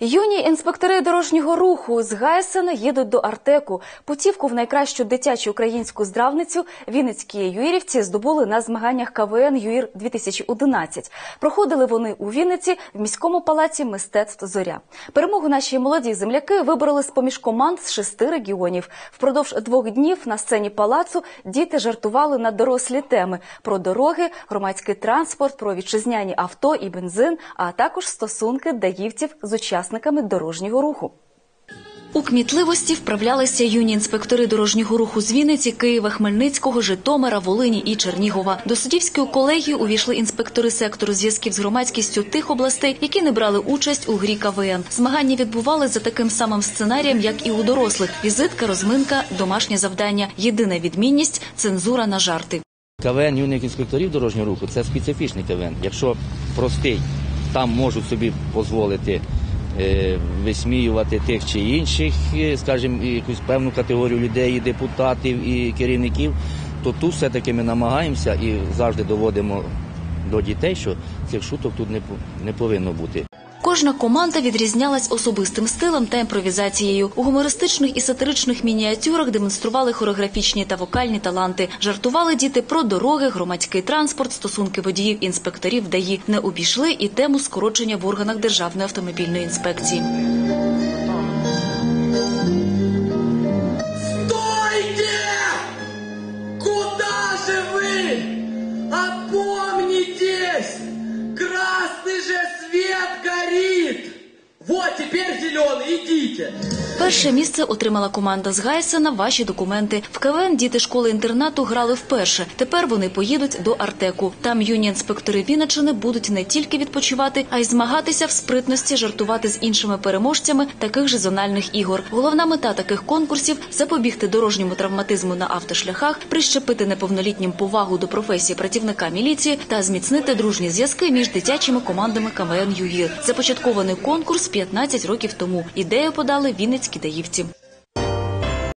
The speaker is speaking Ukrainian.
Юні інспектори дорожнього руху з Гайсена їдуть до Артеку. Путівку в найкращу дитячу українську здравницю Вінницькі юїрівці здобули на змаганнях КВН ЮІР 2011. Проходили вони у Вінниці в міському палаці мистецтв Зоря. Перемогу наші молоді земляки вибороли з поміж команд з шести регіонів. Впродовж двох днів на сцені палацу діти жартували на дорослі теми про дороги, громадський транспорт, про вітчизняні авто і бензин, а також стосунки даївців з учасниками дорожнього руху. У кмітливості вправлялися юні інспектори дорожнього руху з Вінниці, Києва, Хмельницького, Житомира, Волині і Чернігова. До суддівської колегії увійшли інспектори сектору зв'язків з громадськістю тих областей, які не брали участь у грі КВН. Змагання відбували за таким самим сценарієм, як і у дорослих: візитка, розминка, домашнє завдання. Єдина відмінність цензура на жарти. КВН юних інспекторів дорожнього руху це специфічний КВН. Якщо простий, там можуть собі дозволити висміювати тих чи інших, е, скажімо, якусь певну категорію людей, і депутатів і керівників, то тут все-таки ми намагаємося і завжди доводимо до дітей, що цих шуток тут не повинно бути. Кожна команда відрізнялась особистим стилем та імпровізацією. У гумористичних і сатиричних мініатюрах демонстрували хореографічні та вокальні таланти. Жартували діти про дороги, громадський транспорт, стосунки водіїв, інспекторів, ДАІ. Не обійшли і тему скорочення в органах Державної автомобільної інспекції. Вот теперь зеленый, идите! Перше місце отримала команда з Гайсена. Ваші документи в КВН діти школи-інтернату грали вперше. Тепер вони поїдуть до Артеку. Там юні інспектори Вінничини будуть не тільки відпочивати, а й змагатися в спритності, жартувати з іншими переможцями таких же зональних ігор. Головна мета таких конкурсів запобігти дорожньому травматизму на автошляхах, прищепити неповнолітнім повагу до професії працівника міліції та зміцнити дружні зв'язки між дитячими командами КВН ЮГІР. Започаткований конкурс 15 років тому. Ідею подали вінницькі даївці.